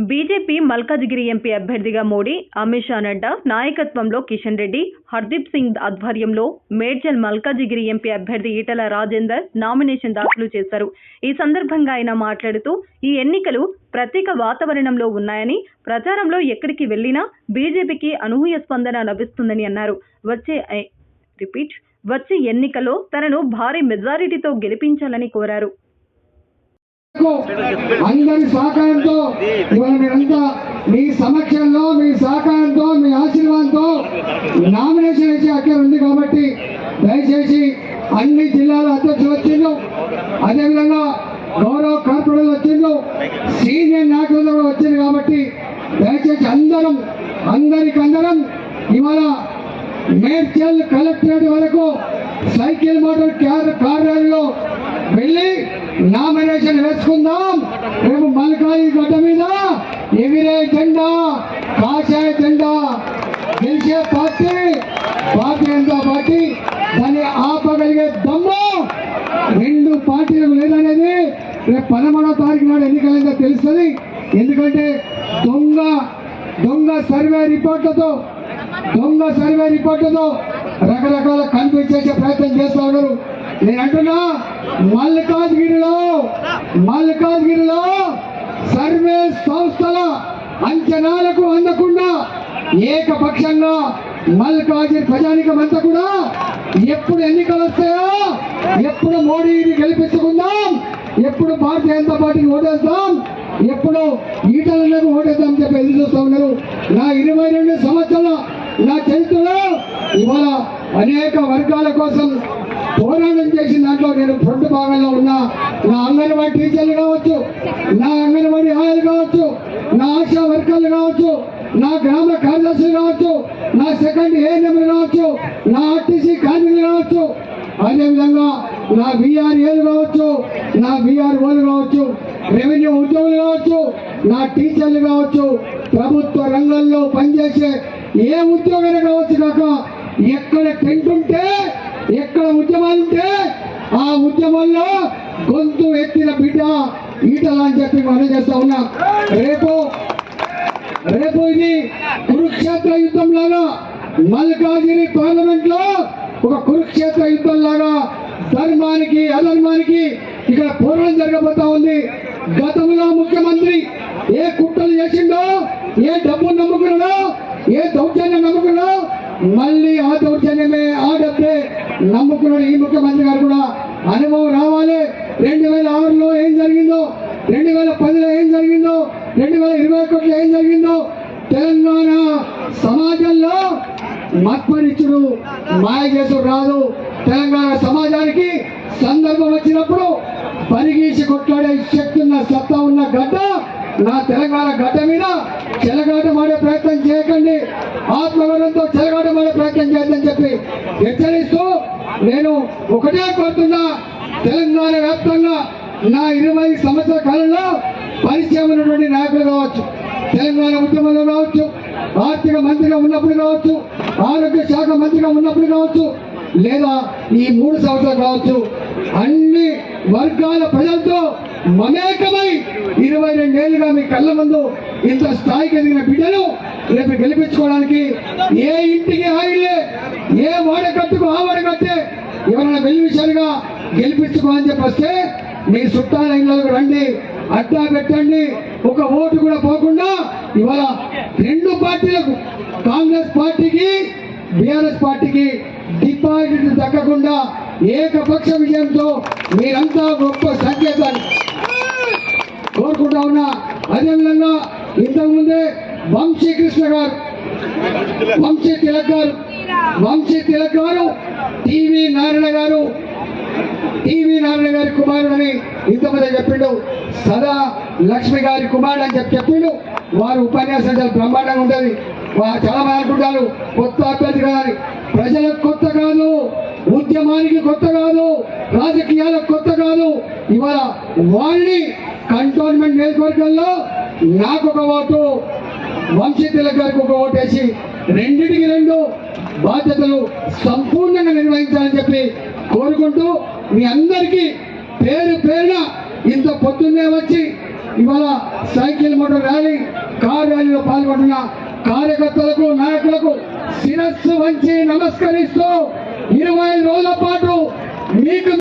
BJP Malkajgiri MP అభ్యర్థిగా మోడీ అమిత్ షా నడ్డా నాయకత్వంలో కిషన్ రెడ్డి హర్దీప్ సింగ్ ఆధ్వర్యంలో మేడ్చల్ మల్కాజిగిరి ఎంపీ అభ్యర్థి ఈటల రాజేందర్ నామినేషన్ దాఖలు చేశారు. ఈ సందర్భంగా ఆయన మాట్లాడుతూ ఈ ఎన్నికలు ప్రత్యేక వాతావరణంలో ఉన్నాయని ప్రచారంలో ఎక్కడికి వెళ్ళినా బీజేపీకి అనూహ్య స్పందన లభిస్తుందని అన్నారు. వచ్చే ఐ- రిపీట్ వచ్చే ఎన్నికలో తనను భారీ మెజారిటీతో గెలిపించాలని కోరారు. అందరి సహకారంతో ఇవాళ మీరంతా మీ సమక్షంలో మీ సహకారంతో మీ ఆశీర్వాదంతో నామినేషన్ వేసే అక్కడ ఉంది కాబట్టి దయచేసి అన్ని జిల్లాల అధ్యక్షులు వచ్చిండు అదేవిధంగా గౌరవ కార్పొరేటర్లు వచ్చిండు సీనియర్ నాయకులు కూడా వచ్చింది కాబట్టి దయచేసి అందరం అందరికందరం ఇవాళ మేడ్చల్ కలెక్టరేట్ వరకు సైకిల్ మోటార్ క్యార్ కార్యాలయంలో వెళ్ళి నామినేషన్ వేసుకుందాం. రేపు మల్కాయి గడ్డ మీద ఎగిరే జెండా కాషాయ జెండా. గెలిచే పార్టీ భారతీయ జనతా పార్టీ. దాన్ని ఆపగలిగే దమ్ము రెండు పార్టీలకు లేదనేది రేపు పదమూడవ తారీఖు నాడు ఎన్నికలైందో తెలుస్తుంది. ఎందుకంటే దొంగ దొంగ సర్వే రిపోర్ట్లతో దొంగ సర్వే రిపోర్టుతో రకరకాల కన్ఫ్యూజ్ చేసే ప్రయత్నం చేస్తా ఉన్నారు. నేను అంటున్నా మల్కాజ్గిరిలో మల్కాజ్గిరిలో సర్వే సంస్థల అంచనాలకు అందకుండా ఏకపక్షంగా మల్కాజ్గిరి ప్రజానికం అంతా కూడా ఎప్పుడు ఎన్నికలు వస్తాయో ఎప్పుడు మోడీని గెలిపించుకుందాం ఎప్పుడు భారతీయ జనతా పార్టీని ఓటేస్తాం ఎప్పుడు ఈటలకు ఓటేద్దాం అని చెప్పి ఎదురు చూస్తా ఉన్నారు. నా ఇరవై రెండు సంవత్సరాల నా చరిత్రలో ఇవాళ అనేక వర్గాల కోసం పోరాటం చేసిన దాంట్లో నేను ఫ్రంట్ భాగంలో ఉన్నా. నా అంగన్వాడీ టీచర్లు కావచ్చు నా అంగన్వాడీ ఆయాలు కావచ్చు నా ఆశా వర్కర్లు కావచ్చు నా గ్రామ కార్యదర్శులు కావచ్చు నా సెకండ్ ఏఎన్ఎంలు కావచ్చు నా ఆర్టీసీ కార్మికులు కావచ్చు. అదేవిధంగా నా విఆర్ఏలు కావచ్చు నా విఆర్ఓలు కావచ్చు రెవెన్యూ ఉద్యోగులు కావచ్చు నా టీచర్లు కావచ్చు ప్రభుత్వ రంగంలో పనిచేసే ఏ ఉద్యోగం కావచ్చు కాక ఎక్కడ టెంట్ ఉంటే ఎక్కడ ఉద్యమాలు ఉంటే ఆ ఉద్యమంలో గొంతు ఎత్తిన బిడ్డ ఈటలా అని చెప్పి మనం చేస్తా ఉన్నా. రేపు రేపు ఇది కురుక్షేత్ర యుద్ధం లాగా మల్కాజిరి పార్లమెంట్లో ఒక కురుక్షేత్ర యుద్ధం లాగా ధర్మానికి అధర్మానికి ఇక్కడ పోరాటం జరగబోతా ఉంది. గతంలో ముఖ్యమంత్రి ఏ కుట్రలు చేసిండో ఏ డబ్బు నమ్ముకున్నాడో ఏ దౌర్జన్యం నమ్ముకున్నాడో మళ్ళీ ఆ దౌర్జన్యమే ఆ డబ్బే నమ్ముకున్నాడు ఈ ముఖ్యమంత్రి గారు కూడా అనుభవం రావాలి. రెండు వేల ఆరులో ఏం జరిగిందో రెండు వేల పదిలో ఏం జరిగిందో రెండు వేల ఇరవై ఒకటిలో ఏం జరిగిందో తెలంగాణ సమాజంలో మత్పరిచుడు మాయ చేసుడు రాదు. తెలంగాణ సమాజానికి సందర్భం వచ్చినప్పుడు పరిగీసి కొట్లాడే శక్తి ఉన్న సత్తా ఉన్న గడ్డ నా తెలంగాణ గడ్డ మీద చెలగాటమాడే ప్రయత్నం చేయకండి ఆత్మగౌరవంతో చెలగాటమాడే ప్రయత్నం చేయొద్దని చెప్పి హెచ్చరిస్తూ నేను ఒకటే కోరుతున్నా తెలంగాణ వ్యాప్తంగా నా ఇరవై సంవత్సరాల కాలంలో పరిచయం ఉన్నటువంటి నాయకులు కావచ్చు తెలంగాణ ఉద్యమంలో కావచ్చు ఆర్థిక మంత్రిగా ఉన్నప్పుడు కావచ్చు ఆరోగ్య శాఖ మంత్రిగా ఉన్నప్పుడు కావచ్చు లేదా ఈ మూడు సంవత్సరాలు కావచ్చు అన్ని వర్గాల ప్రజలతో మమేకమై ఇరవై రెండేళ్ళుగా మీ కళ్ళ ముందు ఇంత స్థాయికి ఎదిగిన బిడ్డలు రేపు గెలిపించుకోవడానికి ఏ ఇంటికి ఆయిలే ఏ వాడకత్తుకు ఆ వాడకట్టే ఎవరైనా వెలివిషయాలుగా గెలిపించుకోవాలని చెప్పి వస్తే మీ చుట్టాల ఇళ్ళకు రండి అడ్డా పెట్టండి ఒక ఓటు కూడా పోకుండా ఇవాళ రెండు పార్టీలకు కాంగ్రెస్ పార్టీకి బీఆర్ఎస్ పార్టీకి డిపాజిట్ దక్కకుండా ఏకపక్ష విజయంతో మీరంతా గొప్ప సంకేతాన్ని కోరుకుంటా ఉన్నా. అదేవిధంగా ఇంతకుముందే వంశీ కృష్ణ గారు వంశీ తిలక్ గారు వంశీ తిలక్ గారు టీవీ నారాయణ గారు టీవీ నారాయణ గారి కుమారుడని ఇంతమంది చెప్పిండు. సదా లక్ష్మి గారి కుమారుడు అని చెప్పి చెప్పిండు. వారు ఉపన్యాసం చాలా బ్రహ్మాండంగా ఉంటుంది. వారు చాలా మంది అనుకుంటారు కొత్త అభ్యర్థి కాదని ప్రజలకు కొత్త కాదు. ఉద్యమానికి కొత్త కాదు. రాజకీయాలకు కొత్త కాదు. ఇవాళ వాళ్ళని కంటోన్మెంట్ నియోజకవర్గంలో నాకు ఒక ఓటు. వంశీ తిలక్ గారికి ఒక ఓటేసి రెండింటికి రెండు బాధ్యతలు సంపూర్ణంగా నిర్వహించాలని చెప్పి కోరుకుంటూ మీ అందరికీ పేరు పేరున ఇంత పొద్దున్నే వచ్చి ఇవాళ సైకిల్ మోటార్ ర్యాలీ కార్ ర్యాలీలో పాల్గొంటున్న కార్యకర్తలకు నాయకులకు శిరస్సు వంచి నమస్కరిస్తూ ఇరవై రోజుల పాటు మీకు